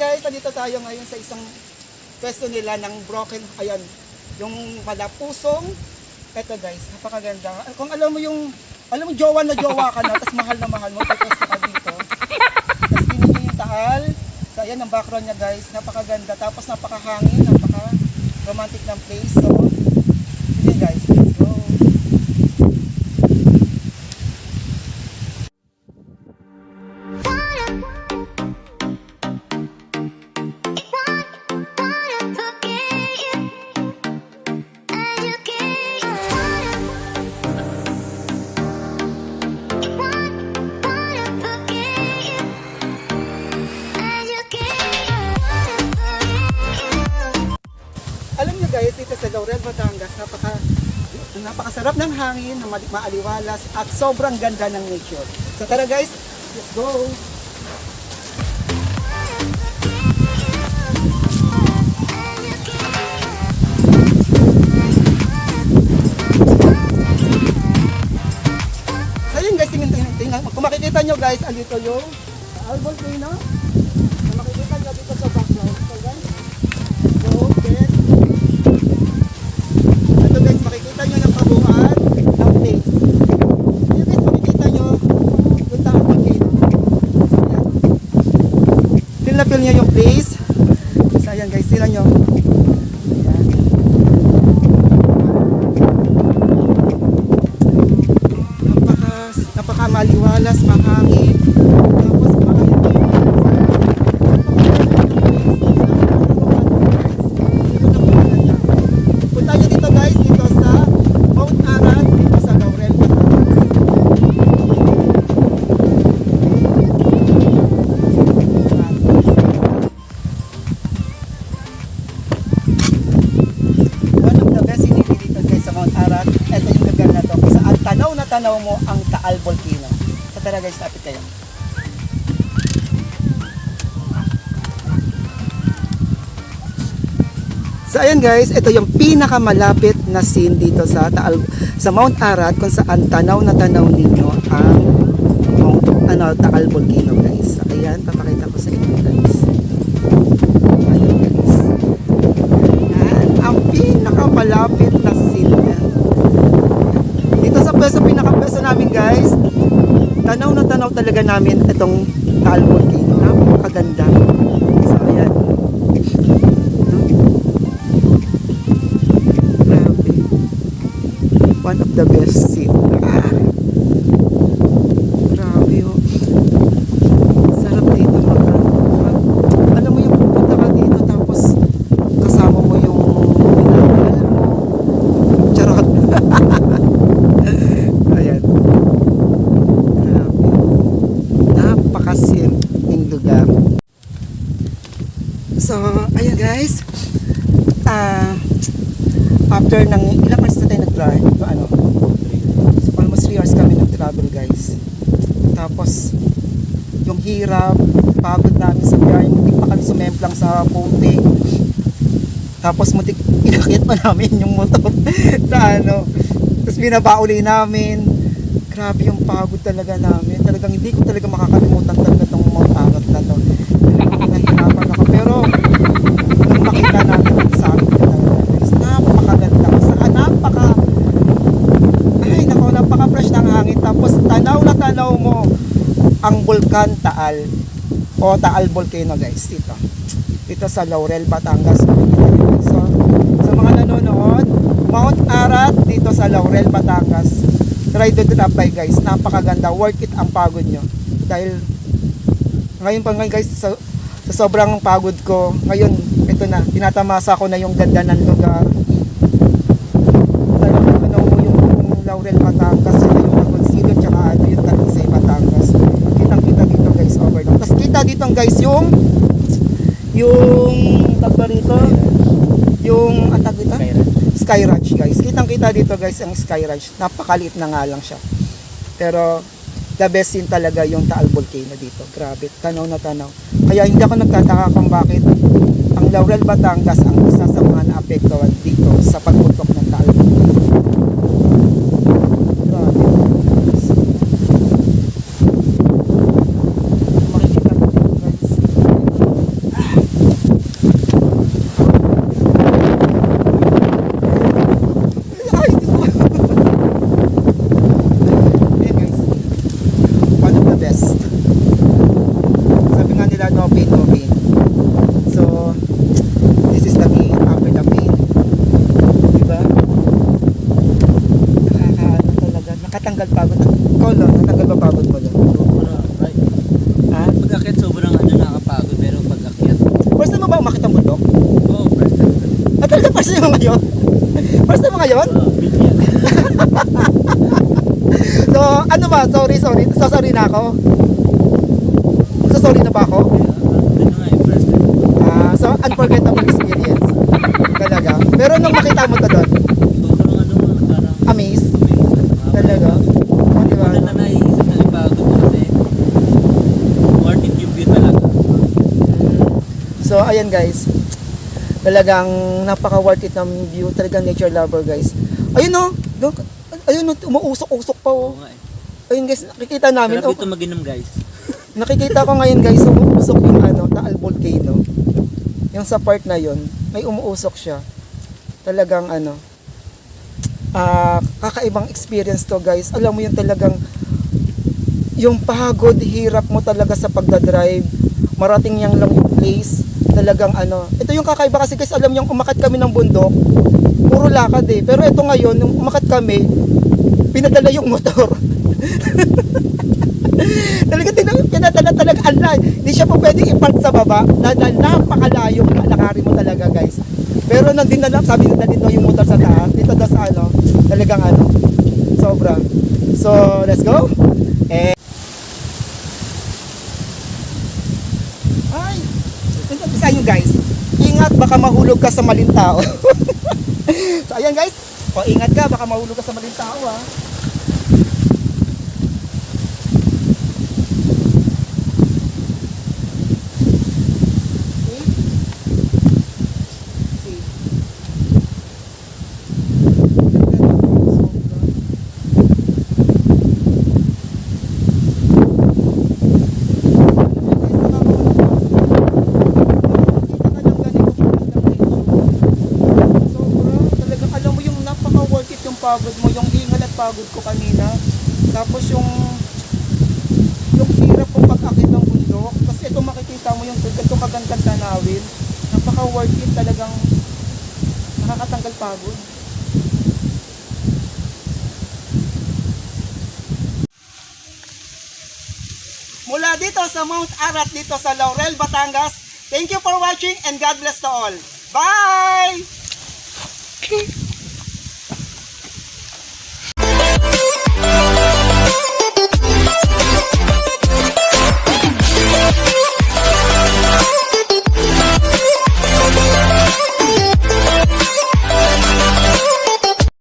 guys, nandito tayo ngayon sa isang pwesto nila ng broken, ayan, yung malapusong. Ito guys, napakaganda. Kung alam mo yung, alam mo jowa na jowa ka na, tapos mahal na mahal mo, pwesto ka dito. Tapos nyo yung taal. So ayan ang background niya guys, napakaganda. Tapos napakahangin, napaka romantic ng place. So, Laurel, Batangas, napaka napakasarap ng hangin, na ma- maaliwalas at sobrang ganda ng nature. So tara guys, let's go! Kung makikita nyo guys, andito yung album no? Kung makikita nyo dito sa background. Na feel nyo yung place. So ayan guys, sila nyo. Ayan. Napaka, napaka maliwalas, mahangin. Tapos makakita Punta nyo dito guys, dito sa Mount Arad, dito sa Laurel, Batangas. One of the best sinili dito guys sa Mount Arad. Ito yung lugar na to. Kung saan tanaw mo ang Taal Volcano. So tara guys, tapit kayo. So ayan guys, ito yung pinakamalapit na scene dito sa Taal, sa Mount Arad kung saan tanaw na tanaw ninyo ang Mount ano, Taal Volcano guys. So ayan, papakita ko sa inyo guys. Ayan guys. Ayan, ang pinakamalapit na scene yan. Dito sa pwesto, pinaka-pwesto namin guys, tanaw na tanaw talaga namin itong Taal Volcano. Napakaganda. So ayan. Grabe. One of the best scene. Ah. Grabe oh. Sarap dito mag, mag alam mo yung pupunta ka dito tapos kasama mo yung minamahal mo. Charot. Ayan. Grabe. Napakasiming lugar. So, ayan guys. Ah, after ng ilang hours na tayo nag-drive, ano, so almost 3 hours kami nag-travel guys. Tapos, yung hirap, pagod namin sa biyahe, muntik pa kami sumemplang sa putik. Tapos muntik, inakit pa namin yung motor sa ano. Tapos binaba uli namin. Grabe yung pagod talaga namin. Talagang hindi ko talaga makakalimutan talaga tong Mount Arad na to. Nahihirapan ako. Pero, nung makita natin ko talaga, guys, napakaganda. Saan napaka, ay nako, napaka-fresh ng hangin. Tapos tanaw na tanaw mo ang Bulkan Taal o Taal Volcano guys dito. Dito sa Laurel, Batangas. So, sa mga nanonood, Mount Arad dito sa Laurel, Batangas. Try to by guys. Napakaganda. Worth it ang pagod nyo. Dahil ngayon pa ngayon guys, sa, sa sobrang pagod ko, ngayon, ito na, tinatamasa ko na yung ganda ng lugar. Dahil ano mo yung Laurel Batangas, yun yung Magonsilio, tsaka ano yung Talisay Batangas. Kitang kita dito guys, over. Tapos kita dito guys yung yung tagba rito, yung ang tag dito? Sky Ranch guys. Kitang kita dito guys ang Sky Ranch. Napakaliit na nga lang siya. Pero the best scene talaga yung Taal Volcano dito. Grabe, tanaw na tanaw. Kaya hindi ako nagtataka kung bakit ang Laurel Batangas ang isa sa mga naapektuhan dito sa pagputok ng Taal Volcano. Grabe. Makikita mo dito guys. Natanggal pagod. Ikaw lang, natanggal ba pagod mo doon? Sobrang, ay, Ha? pag-akit sobrang ano nakakapagod pero pag-akit, First time mo ba umakit ang bundok? oh, first time. Ah, talaga first time mo ngayon? First time mo ngayon? Bilyan. So, ano ba? Sorry, sorry. So, sorry na ako. So, sorry na ba ako? Time. Ah, so, unforgettable experience. Talaga. Pero nung makita mo to doon, ano, amaze. Talaga. Oh, di ba? Na naiisip na ipagod ko kasi worth it yung view talaga. So, ayan guys. Talagang napaka worth it ng view. Talagang nature lover guys. Ayun no. Doon, ayun no. Umuusok-usok pa oh. Oo nga eh. Ayun guys, nakikita namin. Sarap Oh, dito mag-inom guys. nakikita ko ngayon guys, umuusok yung ano, Taal Volcano. Yung sa part na yon may umuusok siya. Talagang ano, ah kakaibang experience to guys. Alam mo yun talagang yung pagod, hirap mo talaga sa pagdadrive. Marating yang lang yung place. Talagang ano, ito yung kakaiba kasi guys, alam yung umakat kami ng bundok. Puro lakad eh. Pero ito ngayon, nung umakat kami, pinadala yung motor. talaga tin- pinadala talaga. Ala hindi siya po pwedeng i-park sa baba. Na napakalayo. Lalakarin mo talaga guys. Pero nang dinala sabi nila dito yung motor sa taas. Dito daw sa ano talagang ano sobra. So let's go eh ay ito bisa nyo guys ingat baka mahulog ka sa maling tao so ayan guys. O ingat ka. Baka mahulog ka sa maling tao ah pagod mo, yung hingal at pagod ko kanina. Tapos yung yung hirap kong pag-akit ng bundok. Kasi ito makikita mo yung ito kagandang tanawin. Napaka worth it talagang nakakatanggal pagod. Mula dito sa Mount Arat dito sa Laurel, Batangas. Thank you for watching and God bless to all. Bye!